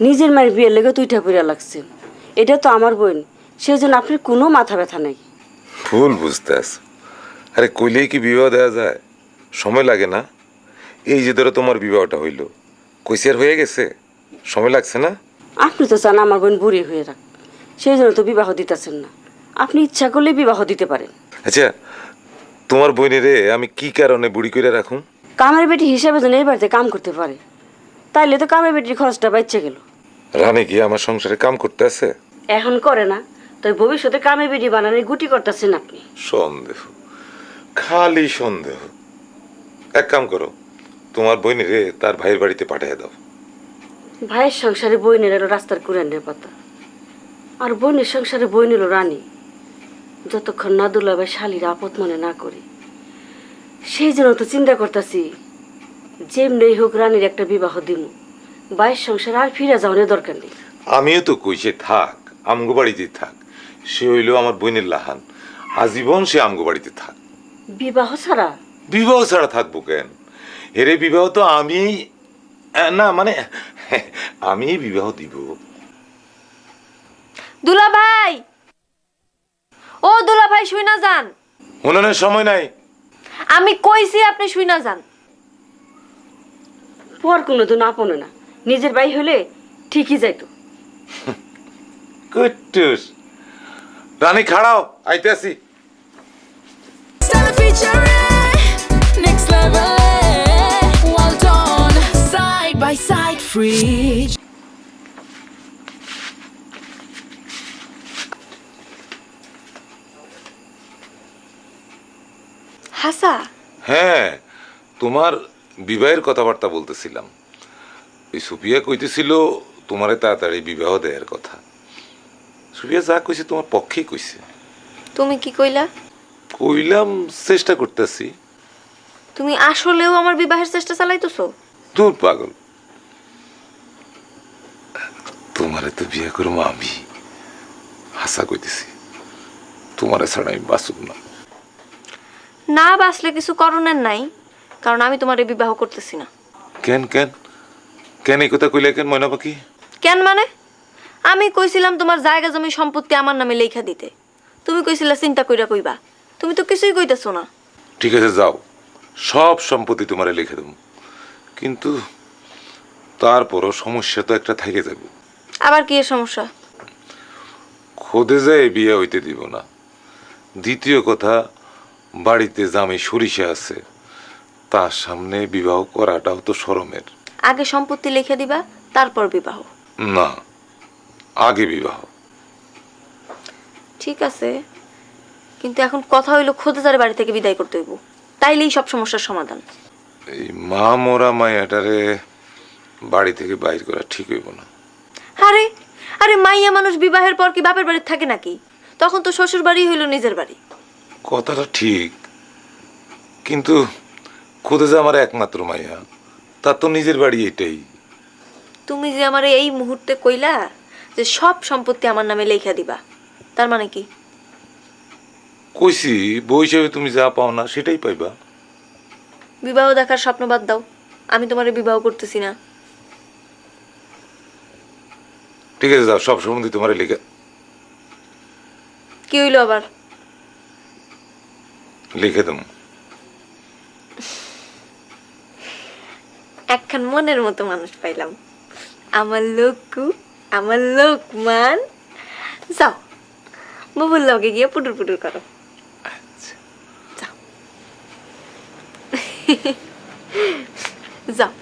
নিজের মায়ের বিয়ের লেগে তুইটা পইরা লাগছে। এটা তো আমার বোন সেই জন্য আপনার কোনো মাথা ব্যথা নেই। ভুল বুঝতে আছো। আরে কইলেই কি বিবাহ দেওয়া যায়? সময় লাগে না? এই যে ধরো তোমার বিবাহটা হইল আর হয়ে গেছে? সময় লাগছে না? আপনি তো চান আমার বোন বুড়ি হয়ে রাখ সেই জন্য তো বিবাহ দিতেছেন না। আপনি ইচ্ছা করলে বিবাহ দিতে পারেন। আচ্ছা তোমার বোনেরে আমি কি কারণে বুড়ি করে রাখুন কামের বেটি হিসাবে যেন এই বাড়িতে কাম করতে পারে। তাইলে তো কামে বেটির খরচটা বাচ্চা গেল। রানী কি আমার সংসারে কাম করতে আছে? এখন করে না তাই ভবিষ্যতে কামে বেটি বানানোর গুটি করতেছেন আপনি। সন্দেহ খালি সন্দেহ। এক কাম করো তোমার বোনেরে তার ভাইয়ের বাড়িতে পাঠিয়ে দাও। ভাইয়ের সংসারে বই নিল রাস্তার কুরানের পাতা। আর বোনের সংসারে বই নিল রানী। যতক্ষণ না দুলাভাই শালির আপদ মনে না করি। সেই জন্য তো চিন্তা করতেছি যেমনি হোক রানীর একটা বিবাহ দিমু। বাইশ সংসার আর ফিরে যাওয়ার দরকার নেই। আমিও তো কইছে থাক আমগো বাড়িতে থাক। সে হইল আমার বোনের লাহান। আজীবন সে আমগো বাড়িতে থাক। বিবাহ ছাড়া? বিবাহ ছাড়া থাকব কেন? এরে বিবাহ তো আমি না মানে আমি বিবাহ দিব। দুলা ভাই ও দুলা ভাই শুই না যান। উনানের সময় নাই। আমি কইছি আপনি শুই না যান। পর কোনো তো না আপন না। নিজের ভাই হলে ঠিকই যাইত। রানী খাড়াও আইতেছি। হাসা। হ্যাঁ তোমার বিবাহের কথাবার্তা বলতেছিলাম। এই সুফিয়া কইতেছিল তোমারে তাড়াতাড়ি বিবাহ দেওয়ার কথা। সুফিয়া যা কইছে তোমার পক্ষেই কইছে। তুমি কি কইলা? কইলাম চেষ্টা করতেছি। তুমি আসলেও আমার বিবাহের চেষ্টা চালাইতেছো? দূর পাগল। তোমারে তো বিয়ে করব আমি। হাসা কইতেছি তোমারে ছাড়া আমি বাঁচব না। না বাসলে কিছু করণের নাই। কারণ আমি তোমার বিবাহ করতেছি না। কেন কেন? কেন এই কথা কইলে কেন? ময়না পাখি কেন মানে? আমি কইছিলাম তোমার জায়গা জমি সম্পত্তি আমার নামে লেখা দিতে। তুমি কইছিলা চিন্তা কইরা কইবা। তুমি তো কিছুই কইতেছো না। ঠিক আছে যাও। সব সম্পত্তি তোমারে লিখে দেবো। কিন্তু তারপরও সমস্যা তো একটা থেকে যাবে। আবার কি এর সমস্যা? খোদে যায় বিয়ে হইতে দিব না। দ্বিতীয় কথা বাড়িতে জামে সরিষা আছে তার সামনে বিবাহ করাটাও তো শরমের আগে সম্পত্তি লিখে দিবা তারপর বিবাহ। না আগে বিবাহ। ঠিক আছে কিন্তু এখন কথা হইল খোঁজাদারের বাড়ি থেকে বিদায় করতে হইব। তাইলেই সব সমস্যার সমাধান। এই মা মোরা মায়াটারে বাড়ি থেকে বাইর করা ঠিক হইব না। আরে আরে মাইয়া মানুষ বিবাহের পর কি বাপের বাড়ি থাকে নাকি? তখন তো শ্বশুর বাড়ি হইল নিজের বাড়ি। কথাটা ঠিক কিন্তু খোদে যে আমার একমাত্র মাইয়া তার তো নিজের বাড়ি এটাই। তুমি যে আমার এই মুহূর্তে কইলা যে সব সম্পত্তি আমার নামে লেখা দিবা তার মানে কি? কইছি বই হিসেবে তুমি যা পাও না সেটাই পাইবা। বিবাহ দেখার স্বপ্ন বাদ দাও আমি তোমার বিবাহ করতেছি না। ঠিক আছে যাও সব সম্বন্ধে তোমার লিখে কি হইল আবার? লিখে দেবো। একখান মনের মতো মানুষ পাইলাম। আমার লোকু আমার লোক মান যাও বাবুর লগে গিয়ে পুটুর পুটুর করো। যাও। যাও।